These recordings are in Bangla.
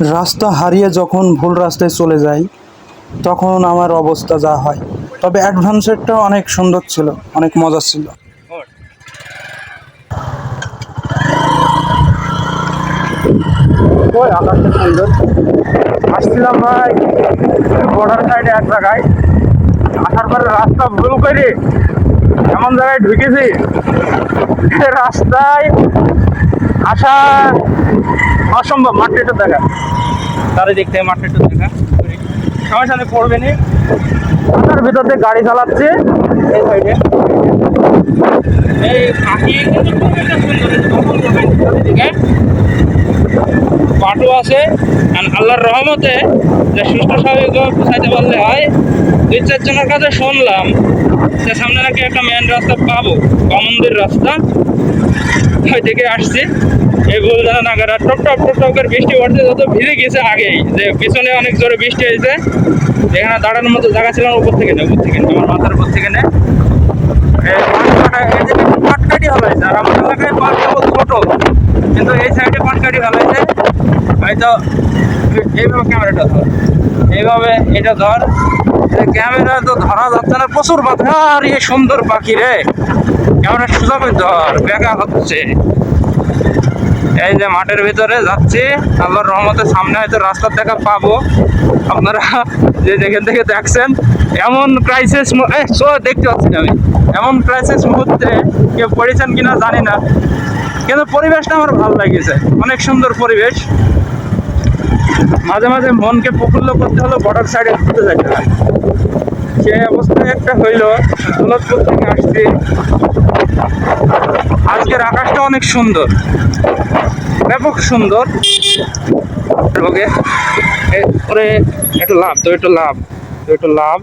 রাস্তা হারিয়ে যখন ভুল রাস্তায় চলে যাই, তখন আমার অবস্থা যা হয়। তবে অ্যাডভেঞ্চারটা অনেক সুন্দর ছিল, অনেক মজা ছিল। সুন্দর। আসছিলাম ভাই বর্ডার সাইডে এক জায়গায় আসার পরে রাস্তা ভুল করে এমন জায়গায় ঢুকেছি? রাস্তায় আসা অসম্ভব মাঠটা দেখা। চারিদিক থেকে মাঠটা দেখা। সমস্যা নেই পড়বে নি। রাস্তার ভিতর দিয়ে গাড়ি চালাচ্ছে। এই সাইডে। এই পাখি পাটও আছে আর আল্লাহর রহমতে যে সুস্থ স্বাভাবিকভাবে পৌঁছাইতে পারলে হয়, দুই চারজনের কাছে শুনলাম যে সামনে নাকি একটা মেন রাস্তা পাবো, বামন্দির রাস্তা। ওই দিকে আসছি, এই ভুল জানা নাগারা টপ টপ টপ বৃষ্টি পড়ছে, যত ভিজে গেছে আগেই, যে পিছনে অনেক জোরে বৃষ্টি হয়েছে। এখানে দাঁড়ানোর মতো জায়গা ছিল উপর থেকে নে উপর থেকে আমার মাথার উপর থেকে নে পাটকাটা হলাইছে আর আমার এলাকায় পাট ছোট, কিন্তু এই সাইডে পাটকাটি হলাইছে হয়তো এইভাবে ক্যামেরাটা ধর। এইভাবে এটা ধর। ক্যামেরা তো ধরা যাচ্ছে না, প্রচুর বাধা আর এই সুন্দর পাখি রে। ক্যামেরা করে ধর বেগা হচ্ছে। এই যে মাঠের ভিতরে যাচ্ছি, আল্লাহর রহমতের সামনে হয়তো রাস্তার দেখা পাবো। আপনারা যে যেখান থেকে দেখছেন, এমন ক্রাইসিস দেখতে পাচ্ছি আমি। এমন ক্রাইসিস মুহূর্তে কেউ পড়েছেন কিনা জানি না। কিন্তু পরিবেশটা আমার ভালো লাগছে। অনেক সুন্দর পরিবেশ। মাঝে মাঝে মনকে প্রফুল্ল করতে হলো বর্ডার সাইডে ঘুরতে যাইতে হয়। অবস্থায় একটা হইল, দৌলতপুর থেকে আসছি। আজকের আকাশটা অনেক সুন্দর, ব্যাপক সুন্দর। ওকে ওরে, একটু লাভ, তো লাভ তো লাভ।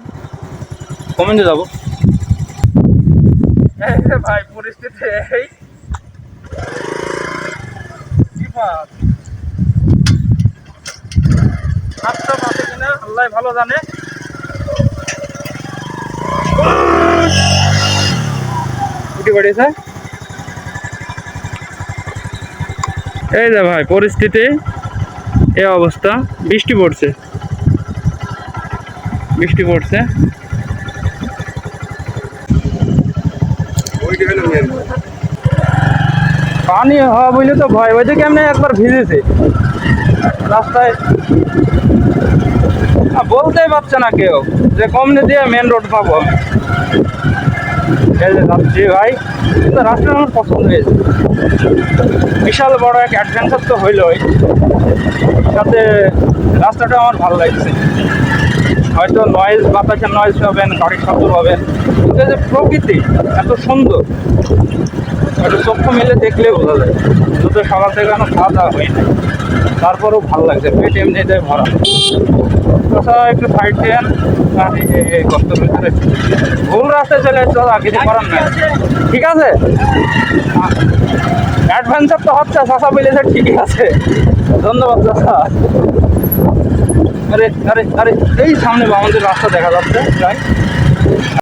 কমেন্টে যাব। ভাই, পরিস্থিতি হাতটা বাঁচে কিনা আল্লাহ ভালো জানে। এই যে ভাই পরিস্থিতি এই অবস্থা। বৃষ্টি পড়ছে। বৃষ্টি পড়ছে। পানি হওয়া বলে তো ভয় ওই যে কেমনে একবার ভিজেছে। রাস্তায় বলতেই পারছে না কেউ যে কমনে দিয়ে মেন রোড পাবো আমি। যাচ্ছি ভাই কিন্তু রাস্তাটা আমার পছন্দ হয়েছে। বিশাল বড় এক অ্যাডভেঞ্চার তো হইলই। সাথে রাস্তাটা আমার ভালো লাগছে। হয়তো নয়েজ বাতাসের নয়েজ পাবেন, গাড়ির শব্দ পাবেন। কিন্তু যে প্রকৃতি এত সুন্দর। একটু চক্ষু মিলে দেখলে বোঝা যায়। দুটো সকাল থেকে এখনও খাওয়া দাওয়া হয়নি তারপরেও ভালো লাগছে। পেট এমনিতে ভরা। তাছাড়া একটু সাইড দেন আর এই গর্তের ভিতরে। ভুল রাস্তায় চলে এসছো দাদা কিছু করার নাই। ঠিক আছে? অ্যাডভেঞ্চার তো হচ্ছে চাষা বলেছে ঠিকই আছে। ধন্যবাদ চাষা আরে আরে আরে, এই সামনে আমাদের রাস্তা দেখা যাচ্ছে প্রায়